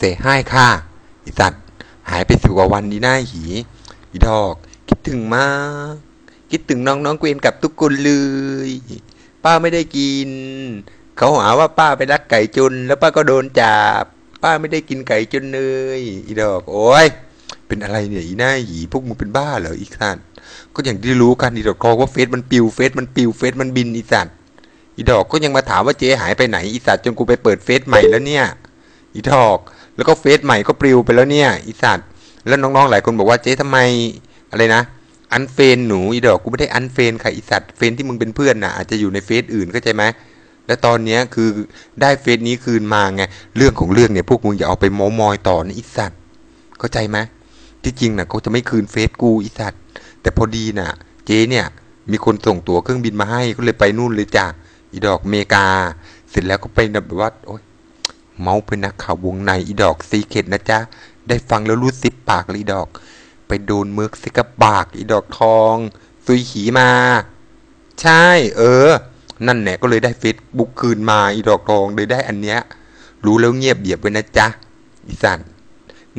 เสให้ค่ะอีสัตว์หายไปสิบกว่าวันดีหน้าหีอีดอก คิดถึงมาก คิดถึงน้องๆเกวียนกับทุกคนเลย ป้าไม่ได้กิน เขาหาว่าป้าไปรักไก่จน แล้วป้าก็โดนจับป้าไม่ได้กินไก่จนเลยอีดอก โอ้ยเป็นอะไรเนี่ยอีหน้าหีพวกมึงเป็นบ้าเหรออีสัตว์ก็อย่างที่รู้กันอีดอกคอว่าเฟซมันปิวเฟซมันปิวเฟซมันบินอีสัตว์อีดอกก็ยังมาถามว่าเจ๊หายไปไหนอีสัตว์จนกูไปเปิดเฟซใหม่แล้วเนี่ย อีดอก แล้วก็เฟซใหม่ก็ปลิวไปแล้วเนี่ยอีสัตว์แล้วน้องๆหลายคนบอกว่าเจ๊ทำไมอะไรนะ อันเฟนหนูอีดอกกูไม่ได้อันเฟนใครอีสัตว์เฟนที่มึงเป็นเพื่อนน่ะอาจจะอยู่ในเฟซอื่นเข้าใจไหมแล้วตอนเนี้ยคือได้เฟซนี้คืนมาไงเรื่องของเรื่องเนี่ยพวกมึงอย่าเอาไปเมมอยต่อนะอีสัตว์เข้าใจไหมที่จริงน่ะเขาจะไม่คืนเฟซกูอีสัตว์แต่พอดีน่ะ เจ๊เนี่ย มีคนส่งตั๋วเครื่องบินมาให้ก็เลยไปนู่นเลยจ้ะอีดอกเมกา เสร็จแล้วก็ไปแบบว่าโอ๊ย เมาเป็นนักข่าววงในอีดอกซีเข็ดนะจ๊ะ ได้ฟังแล้วรูดซิปปากลีดอก ไปโดนเมือกซิกระบากอีดอกทอง ซุยขีมา ใช่ เออ นั่นแหละก็เลยได้เฟซบุ๊กคืนมาอีดอกทองเลยได้อันเนี้ย รู้แล้วเงียบเบียบไว้นะจ๊ะ อีสัน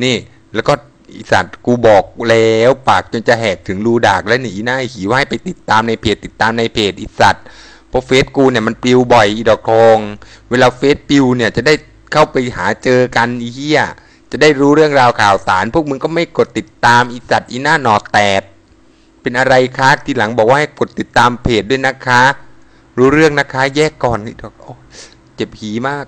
นี่แล้วก็อีสัตว์กูบอกแล้วปากจนจะแหกถึงรูดากแล้วหนีหน้าหีว่าให้ไปติดตามในเพจติดตามในเพจอีสัตว์เพราะเฟซกูเนี่ยมันปลิวบ่อยอีดอกทอง เวลาเฟซปลิวเนี่ยจะได้ เข้าไปหาเจอกันอีเหี้ยจะได้รู้เรื่องราวข่าวสาร พวกมึงก็ไม่กดติดตามอีสัตว์อีหน้าหนอแตด เป็นอะไรคะทีหลังบอกว่าให้กดติดตามเพจด้วยนะคะ รู้เรื่องนะคะ แยกก่อนอีดอกเจ็บหีมาก